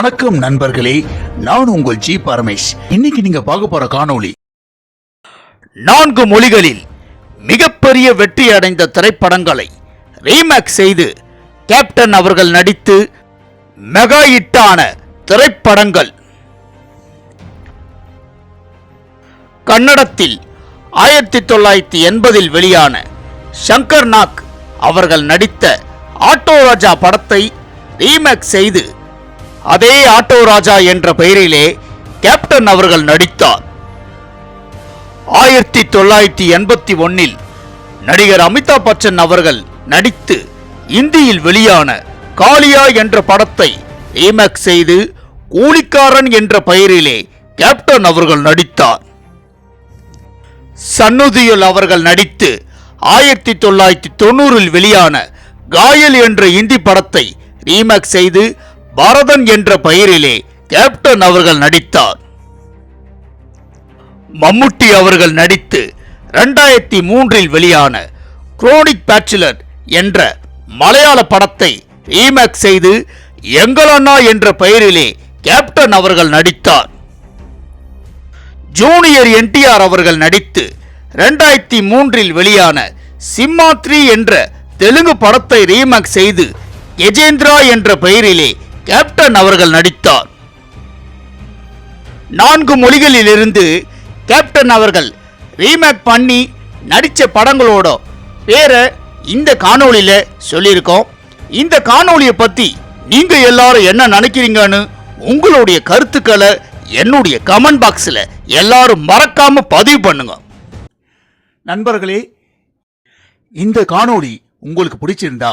வணக்கம் நண்பர்களே நான் உங்கள் ஜி பரமேஷ். இன்னைக்கு நீங்க பார்க்க போற காணொளி. நான்கு மொழிகளில் மிகப்பெரிய வெற்றி அடைந்த திரைப்படங்களை ரீமேக் செய்து கேப்டன் அவர்கள் நடித்து மெகா ஹிட்டான திரைப்படங்கள். கன்னடத்தில் ஆயிரத்தி தொள்ளாயிரத்தி எண்பதில் வெளியான ஷங்கர் நாக் அவர்கள் நடித்த ஆட்டோ ராஜா படத்தை ரீமேக் செய்து அதே ஆட்டோ ராஜா என்ற பெயரிலே கேப்டன் அவர்கள் நடித்தார். ஆயிரத்தி தொள்ளாயிரத்தி எண்பத்தி ஒன்னில் நடிகர் அமிதாப் பச்சன் அவர்கள் நடித்து இந்தியில் வெளியான காளியா என்ற படத்தை ரீமேக் செய்து கூலிக்காரன் என்ற பெயரிலே கேப்டன் அவர்கள் நடித்தார். சன்னுதியுல் அவர்கள் நடித்து ஆயிரத்தி தொள்ளாயிரத்தி தொண்ணூறில் வெளியான காயல் என்ற இந்தி படத்தை ரீமேக் செய்து பரதன் என்ற பெயரிலே கேப்டன் அவர்கள் நடித்தார். மம்முட்டி அவர்கள் நடித்து ரெண்டாயிரத்தி மூன்றில் வெளியான குரோனிக் பேச்சுலர் என்ற மலையாள படத்தை ரீமேக் செய்து எங்களண்ணா என்ற பெயரிலே கேப்டன் அவர்கள் நடித்தார். ஜூனியர் என்டிஆர் அவர்கள் நடித்து ரெண்டாயிரத்தி மூன்றில் வெளியான சிம்மாத்ரி என்ற தெலுங்கு படத்தை ரீமேக் செய்து கஜேந்திரா என்ற பெயரிலே கேப்டன் அவர்கள் நடித்தார். நான்கு மொழிகளிலிருந்து கேப்டன் அவர்கள் ரீமேக் பண்ணி நடித்த படங்களோட பேரை இந்த காணொலியில் சொல்லியிருக்கோம். இந்த காணொளியை பற்றி நீங்கள் எல்லாரும் என்ன நினைக்கிறீங்கன்னு உங்களுடைய கருத்துக்களை என்னுடைய கமெண்ட் பாக்ஸில் எல்லாரும் மறக்காம பதிவு பண்ணுங்க. நண்பர்களே இந்த காணொளி உங்களுக்கு பிடிச்சிருந்தா